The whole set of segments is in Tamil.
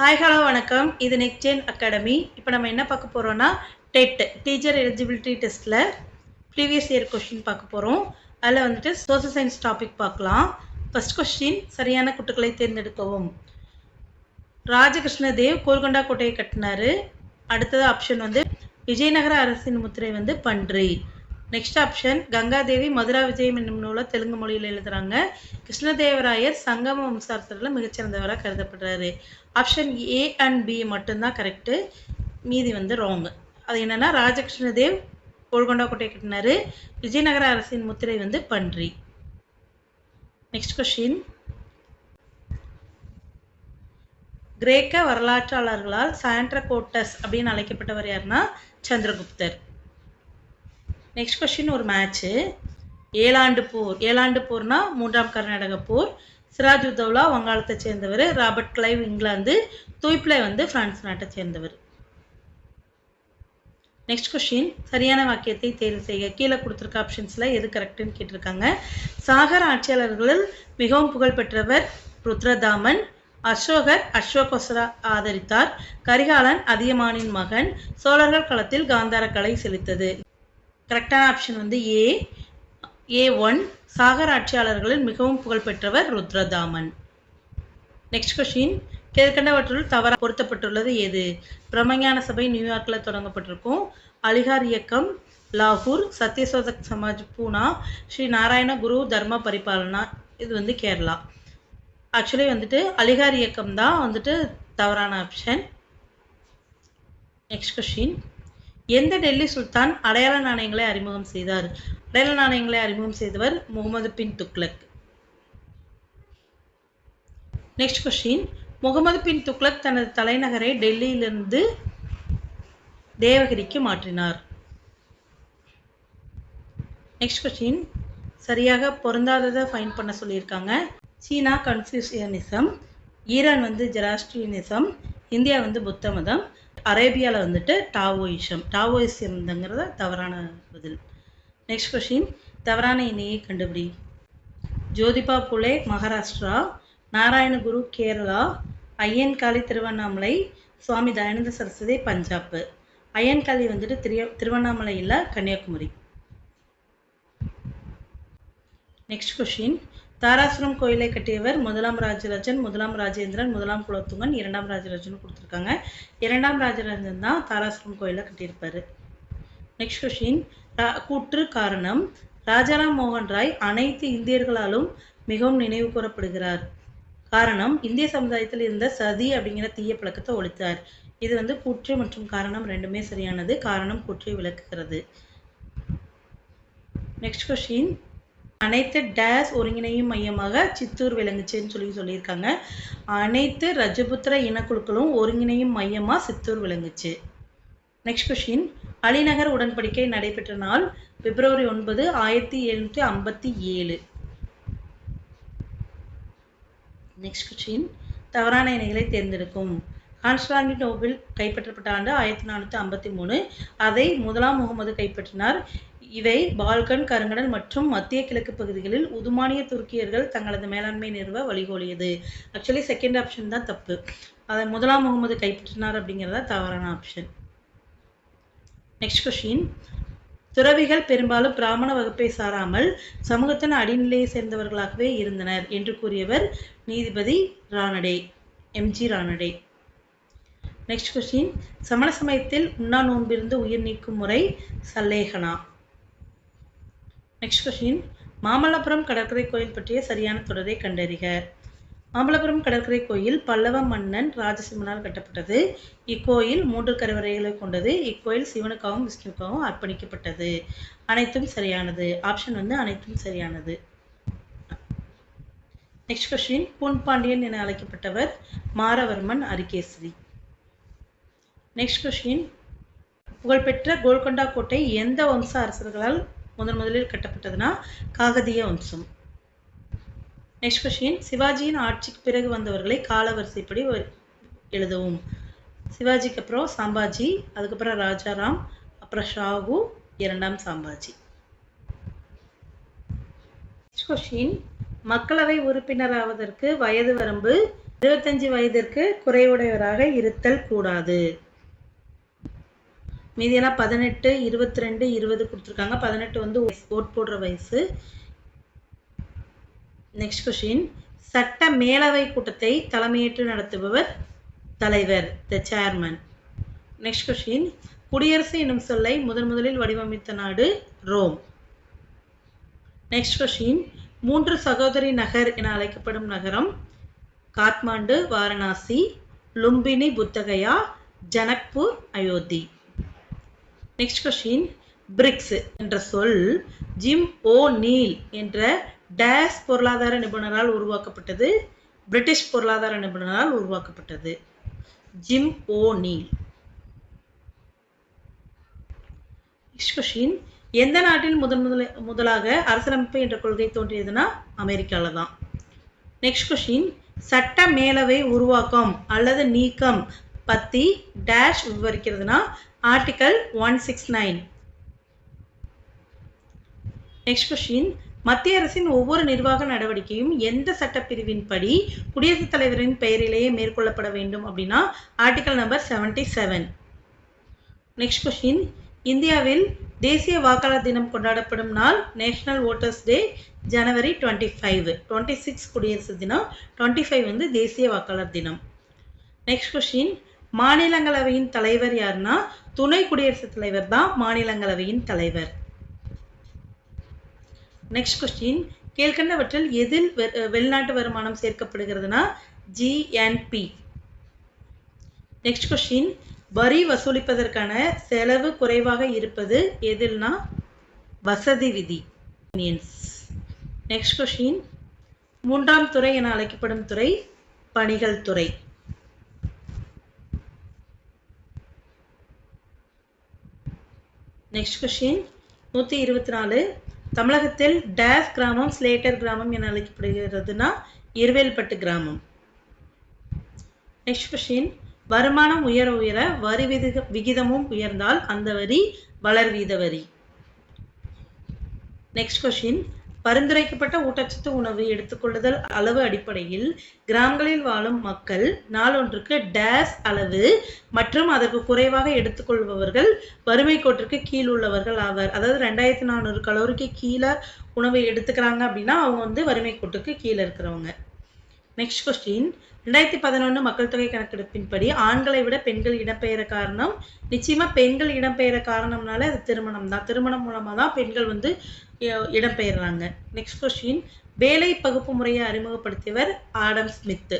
ஹாய் ஹலோ வணக்கம். இது நெக்ஸ்டேன் அகாடமி இப்போ நம்ம என்ன பார்க்க போகிறோம்னா டெட் டீச்சர் எலிஜிபிலிட்டி டெஸ்ட்டில் ப்ரீவியஸ் இயர் கொஷின் பார்க்க போகிறோம் அதில் வந்துட்டு சோசியல் சயின்ஸ் டாபிக் பார்க்கலாம். ஃபஸ்ட் கொஸ்டின் சரியான குட்டுக்களை தேர்ந்தெடுக்கவும். ராஜகிருஷ்ண தேவ் கோல்கொண்டா கோட்டையை கட்டினாரு. அடுத்தது ஆப்ஷன் வந்து விஜயநகர அரசின் முத்திரை வந்து பன்றி. நெக்ஸ்ட் ஆப்ஷன் கங்காதேவி மதுரா விஜயம் என்னும் நூலை தெலுங்கு மொழியில் எழுதுறாங்க. கிருஷ்ணதேவராயர் சங்கம வம்சாரத்தில் மிகச்சிறந்தவராக கருதப்படுறாரு. ஆப்ஷன் ஏ அண்ட் பி மட்டும்தான் கரெக்டு மீதி வந்து ராங் அது என்னென்னா ராஜகிருஷ்ணதேவ் கோல்கொண்டா கோட்டை கட்டினாரு. விஜயநகர அரசின் முத்திரை வந்து பன்றி. நெக்ஸ்ட் கொஷின் கிரேக்க வரலாற்றாளர்களால் சாண்ட்ரகோட்டஸ் அப்படின்னு அழைக்கப்பட்டவர் யாருன்னா சந்திரகுப்தர். நெக்ஸ்ட் கொஷின் ஒரு மேட்ச்சு ஏழாண்டு போர். ஏழாண்டு போர்னா மூன்றாம் கர்நாடக போர். சிராஜ் உதவ்லா வங்காளத்தை சேர்ந்தவர். Robert Clive England. தூய்ப்ளே வந்து பிரான்ஸ் நாட்டை சேர்ந்தவர். நெக்ஸ்ட் கொஷின் சரியான வாக்கியத்தை தேர்வு செய்க. கீழே கொடுத்துருக்க ஆப்ஷன்ஸில் எது கரெக்டுன்னு கேட்டிருக்காங்க. சாகர் ஆட்சியாளர்களில் மிகவும் புகழ்பெற்றவர் ருத்ரதாமன். அசோகர் அஸ்வகோசரா ஆதரித்தார். கரிகாலன் அதியமானின் மகன். சோழர்கள் களத்தில் காந்தார கலை செலுத்தது. கரெக்டான ஆப்ஷன் வந்து ஏ ஏ ஒன் சாகர் ஆட்சியாளர்களில் மிகவும் புகழ்பெற்றவர் ருத்ரதாமன். நெக்ஸ்ட் கொஷின் கீழ்கண்டவற்றுள் தவற பொருத்தப்பட்டுள்ளது எது பிரம்மஞான சபை நியூயார்க்கில் தொடங்கப்பட்டிருக்கும். அலிகார் இயக்கம் லாகூர் சத்யசோதக் சமாஜ் பூனா ஸ்ரீ நாராயண குரு தர்ம பரிபாலனா இது வந்து கேரளா. ஆக்சுவலி வந்துட்டு அலிகார் இயக்கம் தான் வந்துட்டு தவறான ஆப்ஷன் நெக்ஸ்ட் கொஷின் எந்த டெல்லி சுல்தான் அடையாள நாணயங்களை அறிமுகம் செய்தார்? அடையாள நாணயங்களை அறிமுகம் செய்தவர் முகமது பின் துக்லக் நெக்ஸ்ட் கொஸ்டின் முகமது பின் துக்லக் தனது தலைநகரை டெல்லியிலிருந்து தேவகிரிக்கு மாற்றினார். நெக்ஸ்ட் கொஸ்டின் சரியாக பொருந்தாததை ஃபைன் பண்ண சொல்லியிருக்காங்க. சீனா கன்ஃபியூசியனிசம் ஈரான் வந்து ஜெராஸ்ட்ரியனிசம் இந்தியா வந்து புத்த மதம் அரேபியாவில் வந்துட்டு டாவோயிஷம் டாவோயிசம்ங்கிறத தவறான பதில். நெக்ஸ்ட் கொஷின் தவறான இணையை கண்டுபிடி. ஜோதிபா புலே மகாராஷ்டிரா. நாராயணகுரு கேரளா. ஐயன்காளி திருவண்ணாமலை. சுவாமி தயானந்த சரஸ்வதி பஞ்சாப் ஐயன்காளி வந்துட்டு திரு திருவண்ணாமலையில் கன்னியாகுமரி. நெக்ஸ்ட் கொஷின் தாராசுரம் கோயிலை கட்டியவர் முதலாம் ராஜராஜன் முதலாம் ராஜேந்திரன் முதலாம் குலத்துங்கன் இரண்டாம் ராஜராஜன் கொடுத்துருக்காங்க. இரண்டாம் ராஜராஜன் தான் தாராசுரம் கோயிலை கட்டியிருப்பாரு. நெக்ஸ்ட் கொஷின் கூற்று காரணம். ராஜாராம் மோகன் ராய் அனைத்து இந்தியர்களாலும் மிகவும் நினைவு கூறப்படுகிறார். காரணம் இந்திய சமுதாயத்தில் இருந்த சதி அப்படிங்கிற தீய பழக்கத்தை ஒழித்தார். இது வந்து கூற்று மற்றும் காரணம் ரெண்டுமே சரியானது. காரணம் கூற்றை விளக்குகிறது. நெக்ஸ்ட் கொஷின் அனைத்து டேஸ் ஒருங்கிணையும் மையமாக சித்தூர் விளங்குச்சுன்னு சொல்லி சொல்லியிருக்காங்க. அனைத்து ரஜபுத்திர இனக்குழுக்களும் ஒருங்கிணையும் மையமாக சித்தூர் விளங்குச்சு. நெக்ஸ்ட் கொஷின் அலிநகர் உடன்படிக்கை நடைபெற்ற நாள் பிப்ரவரி ஒன்பது ஆயிரத்தி எழுநூற்றி ஐம்பத்தி ஏழு. நெக்ஸ்ட் கொஷின் தவறான இணைகளை தேர்ந்தெடுக்கும். கான்ஸ்டாண்டினோபிள் கைப்பற்றப்பட்ட ஆண்டு ஆயிரத்தி நானூற்றி ஐம்பத்தி மூணு. அதை முதலாம் முகமது கைப்பற்றினார். இவை பால்கன் கருங்கடல் மற்றும் மத்திய கிழக்கு பகுதிகளில் உதுமானிய துருக்கியர்கள் தங்களது மேலாண்மை நிறுவ வழிகோலியது. ஆக்சுவலி செகண்ட் ஆப்ஷன் தான் தப்பு. அதை முதலாம் முகமது கைப்பற்றினார் அப்படிங்கிறத தவறான ஆப்ஷன் நெக்ஸ்ட் கொஷின் துறவிகள் பெரும்பாலும் பிராமண வகுப்பை சாராமல் சமூகத்தின் அடிநிலையை சேர்ந்தவர்களாகவே இருந்தனர் என்று கூறியவர் நீதிபதி Ranade MG Ranade. Next question சமண சமயத்தில் உண்ணா நோன்பிருந்து உயிர் நீக்கும் முறை சல்லேகனா? நெக்ஸ்ட் கொஷின் மாமல்லபுரம் கடற்கரை கோயில் பற்றிய சரியான தொடரை கண்டறிக. மாமல்லபுரம் கடற்கரை கோயில் பல்லவ மன்னன் ராஜசிம்மனால் கட்டப்பட்டது. இக்கோயில் மூன்று கருவறைகளை கொண்டது. இக்கோயில் சிவனுக்காகவும் விஷ்ணுக்காகவும் அர்ப்பணிக்கப்பட்டது. அனைத்தும் சரியானது. ஆப்ஷன் வந்து அனைத்தும் சரியானது. நெக்ஸ்ட் கொஸ்டின் பூன்பாண்டியன் என அழைக்கப்பட்டவர் மாரவர்மன் அரிகேசரி. நெக்ஸ்ட் கொஸ்டின் புகழ்பெற்ற கோல்கொண்டா கோட்டை எந்த வம்ச அரசர்களால் முதன் முதலில் கட்டப்பட்டதுன்னா காகதிய வம்சம். நெக்ஸ்ட் கொஷின் சிவாஜியின் ஆட்சிக்கு பிறகு வந்தவர்களை காலவரிசைப்படி எழுதவும். சிவாஜிக்கு அப்புறம் சாம்பாஜி அதுக்கப்புறம் ராஜாராம் அப்புறம் ஷாகு இரண்டாம் சாம்பாஜி. நெக்ஸ்ட் கொஷின் மக்களவை உறுப்பினராவதற்கு வயது வரம்பு இருபத்தஞ்சு வயதிற்கு குறைவுடையவராக இருத்தல் கூடாது. மீதியெல்லாம் பதினெட்டு இருபத்தி ரெண்டு இருபது கொடுத்துருக்காங்க. பதினெட்டு வந்து ஓட் போடுற வயசு நெக்ஸ்ட் கொஷின் சட்ட மேலவை கூட்டத்தை தலைமையேற்று நடத்துபவர் தலைவர் த சேர்மன் நெக்ஸ்ட் கொஷின் குடியரசு என்னும் சொல்லை முதன் முதலில் வடிவமைத்த நாடு ரோம். நெக்ஸ்ட் கொஷின் மூன்று சகோதரி நகர் என அழைக்கப்படும் நகரம் Kathmandu Varanasi Lumbini Bodhgaya Janakpur Ayodhya. Next question BRICS என்ற சொல் ஜிம் ஓ நீல் என்ற டேஸ் பொருளாதார நிபுணரால் உருவாக்கப்பட்டது. பிரிட்டிஷ் பொருளாதார நிபுணரால் உருவாக்கப்பட்டது. Jim O'Neill. நெக்ஸ்ட் கொஸ்டின் எந்த நாட்டில் முதன் முதல முதலாக அரசியலமைப்பு என்ற கொள்கை தோன்றியதுன்னா அமெரிக்காவில் தான் நெக்ஸ்ட் கொஸ்டின் சட்ட மேலவை உருவாக்கம் அல்லது நீக்கம் பற்றி dash விவரிக்கிறதுனா article one six nine next question மத்திய அரசின் ஒவ்வொரு நிர்வாக நடவடிக்கையும் எந்த சட்டப்பிரிவின்படி குடியரசுத் தலைவரின் பெயரிலேயே மேற்கொள்ளப்பட வேண்டும் அப்படின்னா article number seventy seven next question இந்தியாவில் தேசிய வாக்காளர் தினம் கொண்டாடப்படும் நாள் national voters day January twenty five twenty six குடியரசு தினம் டுவெண்ட்டி ஃபைவ் வந்து தேசிய வாக்காளர் தினம். நெக்ஸ்ட் கொஸ்டின் மாநிலங்களவையின் தலைவர் யாருன்னா துணை குடியரசுத் தலைவர் தான் மாநிலங்களவையின் தலைவர். நெக்ஸ்ட் கொஸ்டின் கீழ்கண்டவற்றில் எதில் வெளிநாட்டு வருமானம் சேர்க்கப்படுகிறதுனா ஜிஎன்பி நெக்ஸ்ட் கொஸ்டின் வரி வசூலிப்பதற்கான செலவு குறைவாக இருப்பது எதில்னா வசதி விதி. நெக்ஸ்ட் கொஸ்டின் மூன்றாம் துறை என அழைக்கப்படும் துறை பணிகள் துறை. நெக்ஸ்ட் கொஷின் நூற்றி இருபத்தி நாலு தமிழகத்தில் டேஸ் கிராமம் ஸ்லேட்டர் கிராமம் என அழைக்கப்படுகிறதுனா இருவேல்பட்டு கிராமம். நெக்ஸ்ட் கொஷின் வருமானம் உயர உயர வரி விதிக விகிதமும் உயர்ந்தால் அந்த வரி வளர்வீத வரி. நெக்ஸ்ட் கொஷின் பரிந்துரைக்கப்பட்ட ஊட்டச்சத்து உணவு எடுத்துக்கொள்ளுதல் அளவு அடிப்படையில் கிராமங்களில் வாழும் மக்கள் நாளொன்றுக்கு டேஸ் அளவு மற்றும் அதற்கு குறைவாக எடுத்துக்கொள்பவர்கள் வறுமை கோட்டிற்கு கீழ் உள்ளவர்கள் ஆவர். அதாவது ரெண்டாயிரத்தி நானூறு கலோரிக்கு கீழே உணவு எடுத்துக்கிறாங்க அப்படின்னா அவங்க வந்து வறுமை கோட்டுக்கு கீழே இருக்கிறவங்க. நெக்ஸ்ட் கொஸ்டின் ரெண்டாயிரத்தி பதினொன்று மக்கள் தொகை கணக்கெடுப்பின்படி ஆண்களை விட பெண்கள் இடம்பெயர காரணம். நிச்சயமாக பெண்கள் இடம்பெயர காரணம்னால அது திருமணம் தான். திருமணம் மூலமாக தான் பெண்கள் வந்து இடம்பெயர்றாங்க. நெக்ஸ்ட் கொஸ்டின் வேலை பகுப்பு முறையை அறிமுகப்படுத்தியவர் ஆடம் ஸ்மித்து.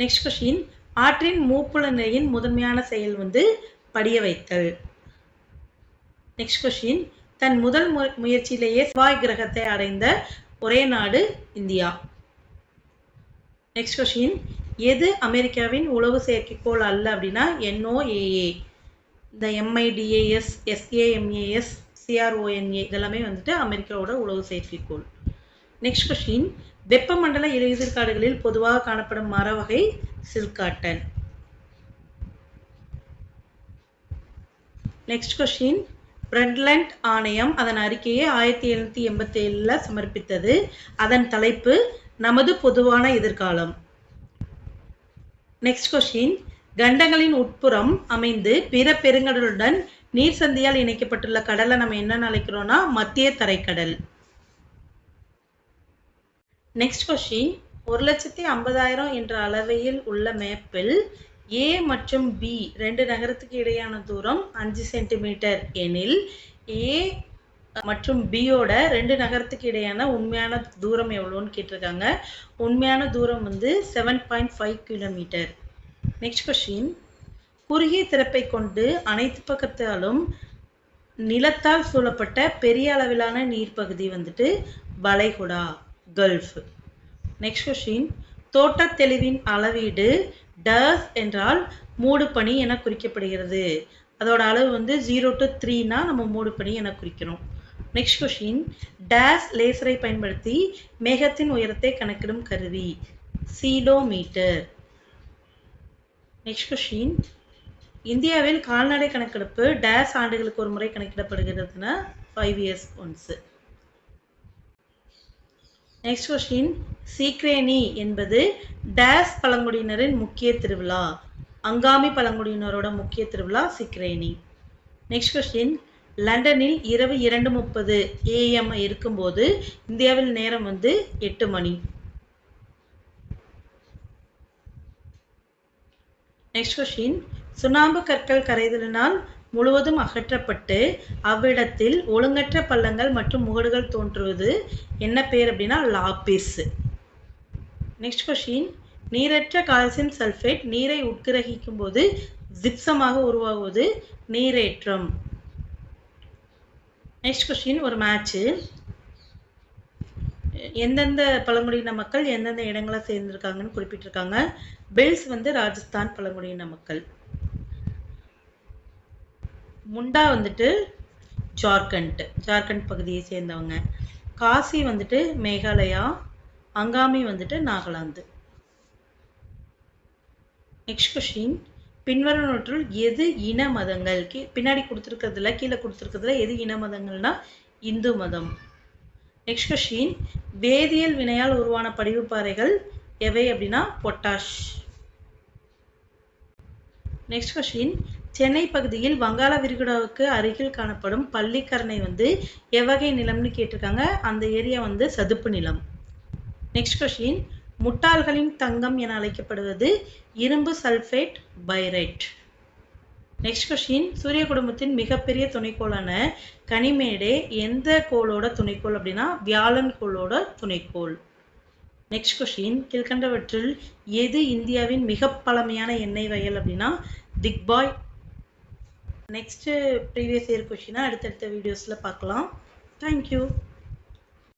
நெக்ஸ்ட் கொஸ்டின் ஆற்றின் மூப்புல நிலையின் முதன்மையான செயல் வந்து படிய வைத்தல். நெக்ஸ்ட் கொஸ்டின் தன் முதல் முயற்சியிலேயே செவ்வாய் கிரகத்தை அடைந்த ஒரே நாடு இந்தியா. நெக்ஸ்ட் கொஷின் எது அமெரிக்காவின் உளவு செயற்கைக்கோள் அல்ல அப்படின்னா என்ஓஏஏ இந்த எம்ஐடிஏஎஸ் எஸ்ஏஎம்ஏஎஸ் சிஆர்ஓஎன்ஏ இதெல்லாமே வந்துட்டு அமெரிக்காவோட உளவு செயற்கைக்கோள். நெக்ஸ்ட் கொஷின் வெப்பமண்டல இலையுதிர் பொதுவாக காணப்படும் மர வகை சில்காட்டன் நெக்ஸ்ட் கொஷின் பிரெட்லண்ட் ஆணையம் அதன் அறிக்கையை ஆயிரத்தி எழுநூற்றி எண்பத்தி ஏழில் சமர்ப்பித்தது. அதன் தலைப்பு நமது பொதுவான எதிர்காலம். நெக்ஸ்ட் கொஸ்டின் கண்டங்களின் உட்புறம் அமைந்து பிற பெருங்கடலுடன் நீர் சந்தியால் இணைக்கப்பட்டுள்ள கடலை நம்ம என்ன அழைக்கிறோம்னா மத்திய தரைக்கடல். நெக்ஸ்ட் கொஸ்டின் ஒரு லட்சத்தி ஐம்பதாயிரம் என்ற அளவையில் உள்ள மேப்பில் ஏ மற்றும் பி ரெண்டு நகரத்துக்கு இடையான தூரம் அஞ்சு சென்டிமீட்டர் எனில் ஏ மற்றும் பியோட ரெண்டு நகரத்துக்கு இடையான உண்மையான தூரம் எவ்வளோன்னு கேட்டிருக்காங்க. உண்மையான தூரம் வந்து seven point five kilometre next question குறுகிய திறப்பை கொண்டு அனைத்து பக்கத்தாலும் நிலத்தால் சூழப்பட்ட பெரிய அளவிலான நீர்ப்பகுதி வந்துட்டு வளைகுடா கல்ஃப் நெக்ஸ்ட் கொஷின் தோட்ட தெளிவின் அளவீடு டஸ் என்றால் மூடு பனி என குறிக்கப்படுகிறது. அதோட அளவு வந்து ஜீரோ டு த்ரீனா நம்ம மூடு பனி என குறிக்கிறோம். நெக்ஸ்ட் கொஷின் டேஸ் லேசரை பயன்படுத்தி மேகத்தின் உயரத்தை கணக்கிடும் கருவி. சீடோமீட்டர் நெக்ஸ்ட் கொஷின் இந்தியாவில் கால்நடை கணக்கெடுப்பு டேஸ் ஆண்டுகளுக்கு ஒரு முறை கணக்கிடப்படுகிறதுனா five years once next question சீக்ரேனி என்பது டேஸ் பழங்குடியினரின் முக்கிய திருவிழா. அங்காமி பழங்குடியினரோட முக்கிய திருவிழா சிக்ரேனி நெக்ஸ்ட் கொஸ்டின் லண்டனில் இரவு இரண்டு முப்பது ஏஎம் இருக்கும்போது இந்தியாவில் நேரம் வந்து எட்டு மணி. நெக்ஸ்ட் கொஷின் சுண்ணாம்பு கற்கள் கரைதலினால் முழுவதும் அகற்றப்பட்டு அவ்விடத்தில் ஒழுங்கற்ற பள்ளங்கள் மற்றும் முகடுகள் தோன்றுவது என்ன பேர் அப்படின்னா லாபிஸ் நெக்ஸ்ட் கொஷின் நீரற்ற கால்சியம் சல்ஃபேட் நீரை உட்கிரகிக்கும் போது ஜிப்சமாக உருவாகுவது நீரேற்றம். நெக்ஸ்ட் கொஸ்டின் ஒரு மேட்ச்சு எந்தெந்த பழங்குடியின மக்கள் எந்தெந்த இடங்களை சேர்ந்துருக்காங்கன்னு குறிப்பிட்டிருக்காங்க. பெல்ஸ் வந்து ராஜஸ்தான் பழங்குடியின மக்கள். முண்டா வந்துட்டு ஜார்க்கண்ட் ஜார்க்கண்ட் பகுதியை சேர்ந்தவங்க. காசி வந்துட்டு மேகாலயா அங்காமி வந்துட்டு நாகாலாந்து. நெக்ஸ்ட் கொஷின் பின்வருவனற்றுள் எது இன மதங்கள்? கீ பின்னாடி கொடுத்துருக்கிறதுல கீழே கொடுத்துருக்கிறதுல எது இன மதங்கள்னா இந்து மதம். நெக்ஸ்ட் கொஷின் வேதியியல் வினையால் உருவான படிவுப்பாறைகள் எவை அப்படின்னா பொட்டாஷ் நெக்ஸ்ட் கொஷின் சென்னை பகுதியில் வங்காள விரிகுடாவுக்கு அருகில் காணப்படும் பள்ளிக்கரணை வந்து எவ்வகை நிலம்னு கேட்டிருக்காங்க. அந்த ஏரியா வந்து சதுப்பு நிலம். நெக்ஸ்ட் கொஷின் முட்டாள்களின் தங்கம் என அழைக்கப்படுவது இரும்பு சல்ஃபேட் பைரைட். நெக்ஸ்ட் கொஷின் சூரிய குடும்பத்தின் மிகப்பெரிய துணைக்கோளான கனிமேடே எந்த கோளோட துணைக்கோள் அப்படின்னா வியாழன் கோளோட துணைக்கோள். நெக்ஸ்ட் கொஷின் கீழ்கண்டவற்றில் எது இந்தியாவின் மிக பழமையான எண்ணெய் வயல் அப்படின்னா திக்பாய். நெக்ஸ்ட்டு ப்ரீவியஸ் இயர் கொஷினாக அடுத்தடுத்த வீடியோஸில் பார்க்கலாம். தேங்க்யூ